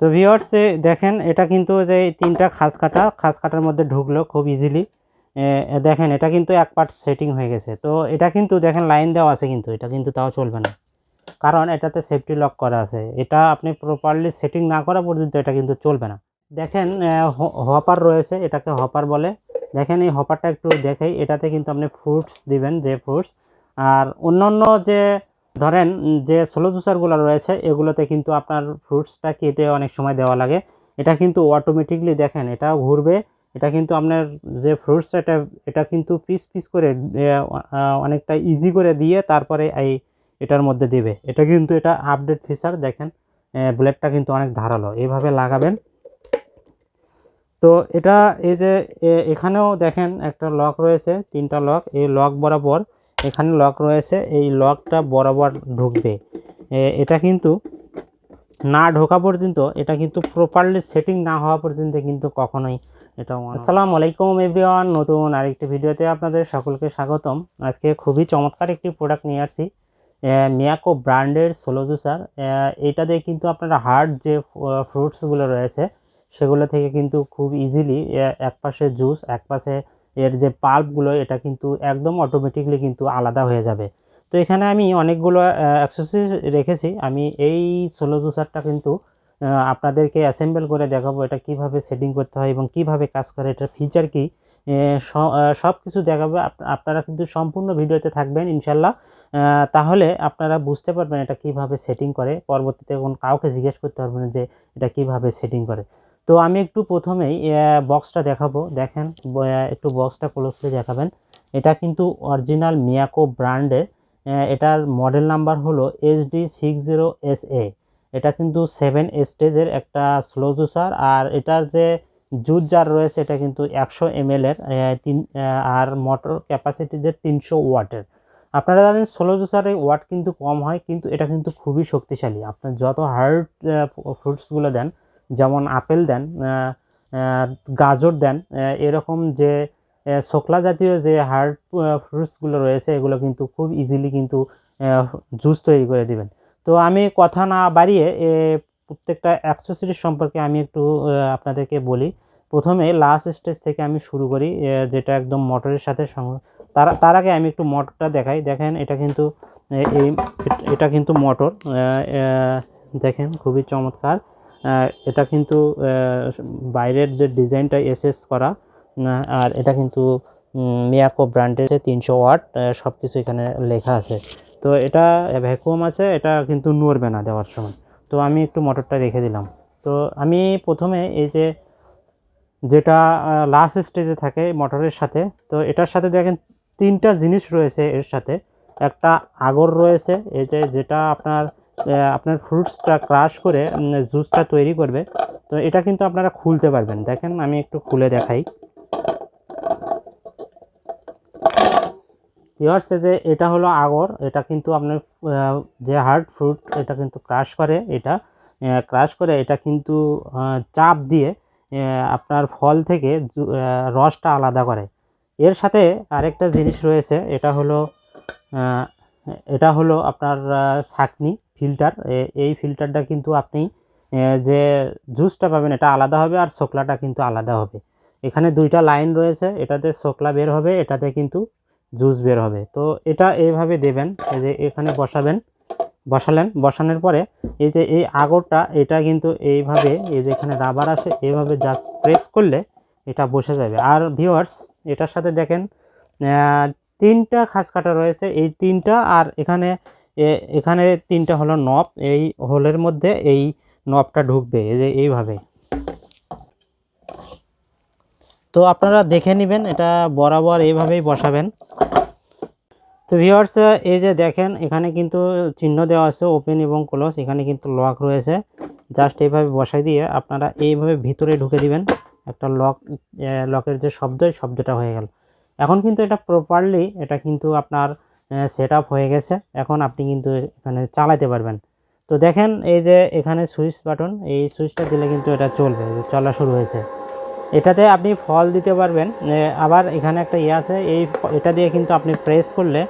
তো ভিওর্সে দেখেন, এটা কিন্তু যে তিনটা খাস কাটা, খাস কাটার মধ্যে ঢুকলো খুব ইজিলি দেখেন, এটা কিন্তু এক পার্ট সেটিং হয়ে গেছে। তো এটা কিন্তু দেখেন লাইন দেওয়া আছে কিন্তু, এটা কিন্তু তাও চলবে না। কারণ এটাতে সেফটি লক করা আছে। এটা আপনি প্রপারলি সেটিং না করা পর্যন্ত এটা কিন্তু চলবে না। দেখেন হপার রয়েছে, এটাকে হপার বলে। দেখেন, এই হপারটা একটু দেখেই, এটাতে কিন্তু আপনি ফ্রুটস দিবেন, যে ফ্রুটস আর অন্যান্য যে ধরেন যে স্লো জুসারগুলো রয়েছে, এগুলোতে কিন্তু আপনার ফ্রুটসটা কেটে অনেক সময় দেওয়া লাগে। এটা কিন্তু অটোমেটিকলি দেখেন এটা ঘুরবে। এটা কিন্তু আপনার যে ফ্রুটস এটা এটা কিন্তু পিস পিস করে অনেকটা ইজি করে দিয়ে তারপরে এই এটার মধ্যে দেবে। এটা কিন্তু এটা আপডেট ফিচার দেখেন ব্লেডটা কিন্তু অনেক ধারালো। এইভাবে লাগাবেন। তো এটা এই যে এখানেও দেখেন একটা লক রয়েছে, তিনটা লক এই লক বরাবর এখানে লক রয়েছে, এই লকটা বরাবর ঢুকবে। এটা কিন্তু না ঢোকা পর্যন্ত, এটা কিন্তু প্রপারলি সেটিং না হওয়া পর্যন্ত কিন্তু কখনোই এটা আসসালামু আলাইকুম এভরিওয়ান নতুন আরেকটি ভিডিওতে আপনাদের সকলকে স্বাগতম। আজকে খুবই চমৎকার একটি প্রোডাক্ট নিয়ে আসছি। মিয়াকো ব্র্যান্ডের সোলো জুসার এইটা দিয়ে কিন্তু আপনারা হার্ড যে ফ্রুটসগুলো রয়েছে, সেগুলো থেকে কিন্তু খুব ইজিলি এক পাশে জুস এক পাশে এর যে পাল্পগুলো, এটা কিন্তু একদম অটোমেটিকলি কিন্তু আলাদা হয়ে যাবে। তো এখানে আমি অনেকগুলো অ্যাক্সেসরিজ রেখেছি। আমি এই সোলো জুসারটা কিন্তু আপনাদেরকে অ্যাসেম্বল করে দেখাবো এটা কীভাবে সেটিং করতে হয় এবং কীভাবে কাজ করে, এটার ফিচার কি। সব কিছু দেখাবো। আপনারা কিন্তু সম্পূর্ণ ভিডিওতে থাকবেন ইনশাল্লাহ তাহলে আপনারা বুঝতে পারবেন এটা কীভাবে সেটিং করে। পরবর্তীতে কোন কাউকে জিজ্ঞেস করতে পারবেন যে এটা কীভাবে সেটিং করে। তো আমি একটু প্রথমেই বক্সটা দেখাবো। দেখেন একটু বক্সটা ক্লোজলি দেখাবেন। এটা কিন্তু অরিজিনাল মিয়াকো ব্র্যান্ডের এটার মডেল নাম্বার হলো D six zero S A এটা কিন্তু সেভেন স্টেজের একটা স্লো জুসার আর এটার যে জুস জার রয়েছে, এটা কিন্তু একশো এম এর তিন আর মোটর ক্যাপাসিটিদের তিনশো ওয়াটের আপনারা জানেন স্লো জুসারে ওয়াট কিন্তু কম হয়, কিন্তু এটা কিন্তু খুবই শক্তিশালী। আপনার যত হার্ড ফ্রুটসগুলো দেন যেমন আপেল দেন গাজর দেন এরকম যে শোকলা জাতীয় যে হার্ড ফ্রুটসগুলো রয়েছে এগুলো কিন্তু খুব ইজিলি কিন্তু জুস তৈরি করে দিবেন। তো আমি কথা না বাড়িয়ে এ, প্রত্যেকটা অ্যাক্সেসরিজ সম্পর্কে আমি একটু আপনাদেরকে বলি। প্রথমে লাস্ট স্টেজ থেকে আমি শুরু করি যেটা একদম মোটরের সাথে তার তার আগে আমি একটু মোটরটা দেখাই। দেখেন এটা কিন্তু এই এটা কিন্তু মোটর দেখেন খুবই চমৎকার। এটা কিন্তু বাইরের যে ডিজাইনটা এসএস করা আর এটা কিন্তু মিয়াকো ব্র্যান্ডের যে তিনশো ওয়াট সব কিছু এখানে লেখা আছে। তো এটা ভ্যাকুয়াম আছে, এটা কিন্তু নড়বে না দেওয়ার সময়। তো আমি একটু মোটরটা রেখে দিলাম। তো আমি প্রথমে এই যে, যেটা লাস্ট স্টেজে থাকে মোটরের সাথে, তো এটার সাথে দেখেন তিনটা জিনিস রয়েছে এর সাথে। একটা আগর রয়েছে, এই যে যেটা আপনার আপনার ফ্রুটসটা ক্রাশ করে জুসটা তৈরি করবে। তো এটা কিন্তু আপনারা খুলতে পারবেন। দেখেন, আমি একটু খুলে দেখাই। ইয়ার্স যে এটা হলো আগর, এটা কিন্তু আপনার যে হার্ড ফ্রুট এটা কিন্তু ক্রাশ করে এটা। ক্রাশ করে এটা কিন্তু চাপ দিয়ে আপনার ফল থেকে রসটা আলাদা করে। এর সাথে আরেকটা জিনিস রয়েছে, এটা হলো এটা হলো আপনার ছাঁকনি। ফিল্টার এই ফিল্টারটা কিন্তু আপনি যে জুসটা পাবেন এটা আলাদা হবে আর শোকলাটা কিন্তু আলাদা হবে। এখানে দুইটা লাইন রয়েছে, এটাতে শোকলা বের হবে, এটাতে কিন্তু জুস বের হবে। তো এটা এইভাবে দেবেন, এই যে এখানে বসাবেন, বসালেন, বসানোর পরে এই যে এই আগরটা, এটা কিন্তু এইভাবে, এই যে এখানে রাবার আছে এইভাবে জাস্ট প্রেস করলে এটা বসে যাবে। আর ভিউয়ার্স এটার সাথে দেখেন তিনটা খাস কাটা রয়েছে, এই তিনটা আর এখানে এখানে তিনটা হলো নব, এই হোলের মধ্যে এই নবটা ঢুকবে এইভাবে। তো আপনারা দেখে নেবেন, এটা বরাবর এইভাবেই বসাবেন। তো ভিউয়ার্স এই যে দেখেন, এখানে কিন্তু চিহ্ন দেওয়া আছে ওপেন এবং ক্লোজ এখানে কিন্তু লক রয়েছে। জাস্ট এইভাবে বসাই দিয়ে আপনারা এইভাবে ভিতরে ঢুকে দিবেন। একটা লক লকের যে শব্দ শব্দটা হয়ে গেল। এখন কিন্তু এটা প্রপারলি এটা কিন্তু আপনার সেট আপ হয়ে গেছে। এখন আপনি কিন্তু এখানে চালাতে পারবেন। তো দেখেন, এই যে এখানে সুইচ বাটন এই সুইচটা দিলে কিন্তু এটা চলবে চলা শুরু হয়েছে। এটাতে আপনি ফল দিতে পারবেন আবার এখানে একটা ইয়ে আছে, এই এটা দিয়ে কিন্তু আপনি প্রেস করলে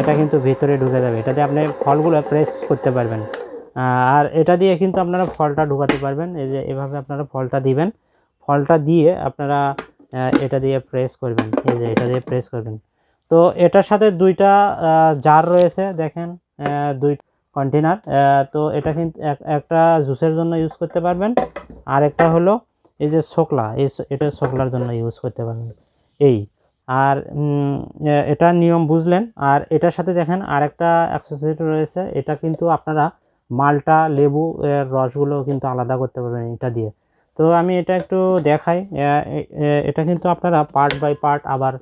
এটা কিন্তু ভিতরে ঢুকে যাবে। এটাতে আপনি ফলগুলো প্রেস করতে পারবেন। আর এটা দিয়ে কিন্তু আপনারা ফলটা ঢুকাতে পারবেন। এই যে এভাবে আপনারা ফলটা দিবেন। ফলটা দিয়ে আপনারা এটা দিয়ে প্রেস করবেন। এই যে এটা দিয়ে প্রেস করবেন। তো এটার সাথে দুইটা জার রয়েছে দেখেন দুই কন্টেনার তো এটা কিন্তু এক- একটা জুসের জন্য ইউজ করতে পারবেন আর একটা হলো এই যে শোকলা এই এটা শোকলার জন্য ইউজ করতে পারবেন এই আর উম, এ- এটার নিয়ম বুঝলেন আর এটার সাথে দেখেন আরেকটা অ্যাক্সেসরি রয়েছে এটা কিন্তু আপনারা মালটা লেবু রসগুলো কিন্তু আলাদা করতে পারবেন এটা দিয়ে তো আমি এটা একটু দেখাই। এটা কিন্তু আপনারা পার্ট বাই পার্ট আবার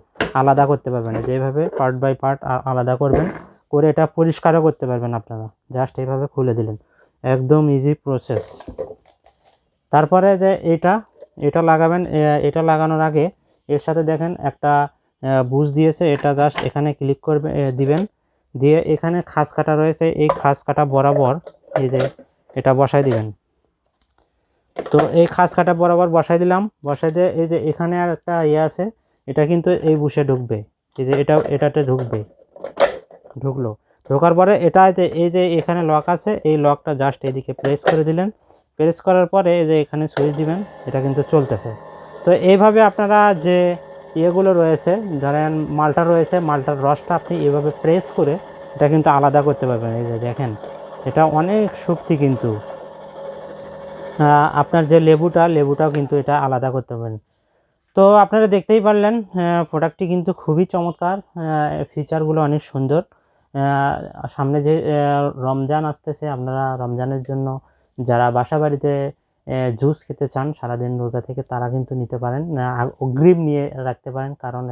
আলাদা করতে পারবেন। যেভাবে পার্ট বাই পার্ট আলাদা করবেন। করে এটা পরিষ্কারও করতে পারবেন আপনারা। জাস্ট এইভাবে খুলে দিলেন। একদম ইজি প্রসেস তারপরে যে এটা এটা লাগাবেন। এটা লাগানোর আগে এর সাথে দেখেন একটা বুজ দিয়েছে। এটা জাস্ট এখানে ক্লিক করবে দিবেন। দিয়ে এখানে খাস কাটা রয়েছে। এই খাস কাটা বরাবর এই যে এটা বসাই দিবেন। তো এই খাস কাটা বরাবর বসাই দিলাম। বসাই দিয়ে এই যে এখানে আর একটা ইয়ে আছে, এটা কিন্তু এই বুশে ঢুকবে। এই যে এটা এটাতে ঢুকবে। ঢুকলো। ঢোকার পরে এটা যে, এই যে এখানে লক আছে, এই লকটা জাস্ট এদিকে প্রেস করে দিলেন। প্রেস করার পরে এই যে এখানে সুইচ দিবেন, এটা কিন্তু চলতেছে। তো এইভাবে আপনারা যে ইয়েগুলো রয়েছে, ধরেন মালটা রয়েছে, মালটার রসটা আপনি এভাবে প্রেস করে এটা কিন্তু আলাদা করতে পারবেন। এই যে দেখেন, এটা অনেক শক্তি কিন্তু। আপনার যে লেবুটা, লেবুটাও কিন্তু এটা আলাদা করতে পারেন। তো আপনারা দেখতেই পারলেন প্রোডাক্টটি কিন্তু খুবই চমৎকার ফিচারগুলো অনেক সুন্দর। সামনে যে রমজান আসতেছে, আপনারা রমজানের জন্য যারা বাসা বাড়িতে জুস খেতে চান, সারাদিন রোজা থেকে তারা কিন্তু নিতে পারেন। অগ্রিম নিয়ে রাখতে পারেন, কারণ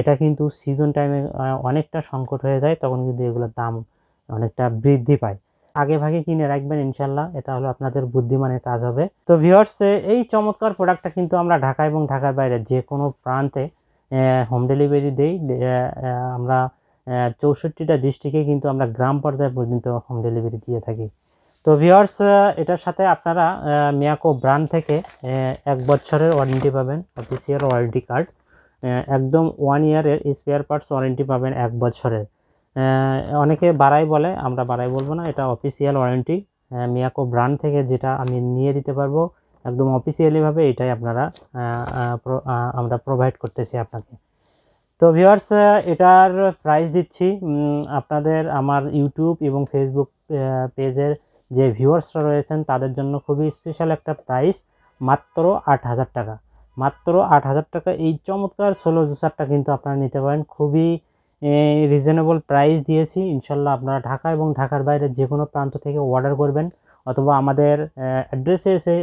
এটা কিন্তু সিজন টাইমে অনেকটা সংকট হয়ে যায়, তখন কিন্তু এগুলোর দাম অনেকটা বৃদ্ধি পায়। আগে ভাগে কিনে রাখবেন ইনশাল্লাহ, এটা হলো আপনাদের বুদ্ধিমানের কাজ হবে। তো ভিউয়ার্স এই চমৎকার প্রোডাক্টটা কিন্তু আমরা ঢাকা এবং ঢাকার বাইরে যে কোনো প্রান্তে হোম ডেলিভারি দেই আমরা চৌষট্টিটা ডিস্ট্রিক্টে কিন্তু আমরা গ্রাম পর্যায়ে পর্যন্ত হোম ডেলিভারি দিয়ে থাকি। তো ভিউয়ার্স এটার সাথে আপনারা মিয়াকো ব্র্যান্ড থেকে এক বছরের ওয়ারেন্টি পাবেন অফিসিয়াল ওয়ারেন্টি কার্ড একদম ওয়ান ইয়ারের স্পেয়ার পার্টস ওয়ারেন্টি পাবেন এক বছরের। অনেকে বাড়াই বলে, আমরা বাড়াই বলব না, এটা অফিসিয়াল ওয়ারেন্টি মিয়াকো ব্র্যান্ড থেকে যেটা আমি নিয়ে দিতে পারব, একদম অফিসিয়ালিভাবে এটাই আপনারা আমরা প্রোভাইড করতেছি আপনাকে। তো ভিউয়ার্স এটার প্রাইস দিচ্ছি আপনাদের আমার ইউটিউব এবং ফেসবুক পেজের যে ভিউয়ার্সরা রয়েছেন, তাদের জন্য খুবই স্পেশাল একটা প্রাইস মাত্র আট হাজার টাকা। মাত্র আট হাজার টাকা, এই চমৎকার সোলো জুসারটা কিন্তু আপনারা নিতে পারেন, খুবই রিজনেবল প্রাইস দিয়েছি। ইনশাল্লাহ আপনারা ঢাকা এবং ঢাকার বাইরে যে কোনো প্রান্ত থেকে অর্ডার করবেন অথবা আমাদের অ্যাড্রেসে এসে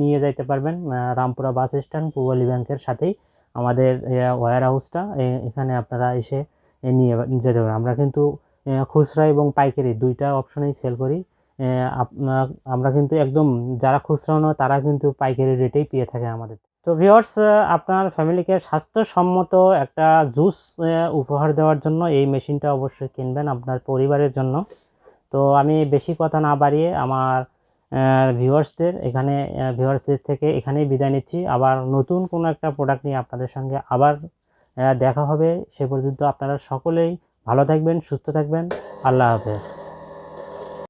নিয়ে যাইতে পারবেন। রামপুরা বাস স্ট্যান্ড পূর্বলী ব্যাংকের সাথেই আমাদের ওয়ার হাউসটা এখানে আপনারা এসে নিয়ে যেতে পারেন আমরা কিন্তু খুচরা এবং পাইকারি দুইটা অপশনেই সেল করি। আমরা কিন্তু একদম যারা খুচরা নয়, তারা কিন্তু পাইকারি রেটেই পেয়ে থাকে আমাদের। তো ভিওর্স আপনার ফ্যামিলিকে স্বাস্থ্যসম্মত একটা জুস উপহার দেওয়ার জন্য এই মেশিনটা অবশ্যই কিনবেন আপনার পরিবারের জন্য। তো আমি বেশি কথা না বাড়িয়ে আমার ভিউয়ার্সদের এখানে ভিউয়ার্সদের থেকে এখানেই বিদায় নিচ্ছি। আবার নতুন কোনো একটা প্রোডাক্ট নিয়ে আপনাদের সঙ্গে আবার দেখা হবে। সে পর্যন্ত আপনারা সকলেই ভালো থাকবেন, সুস্থ থাকবেন। আল্লাহ হাফেজ।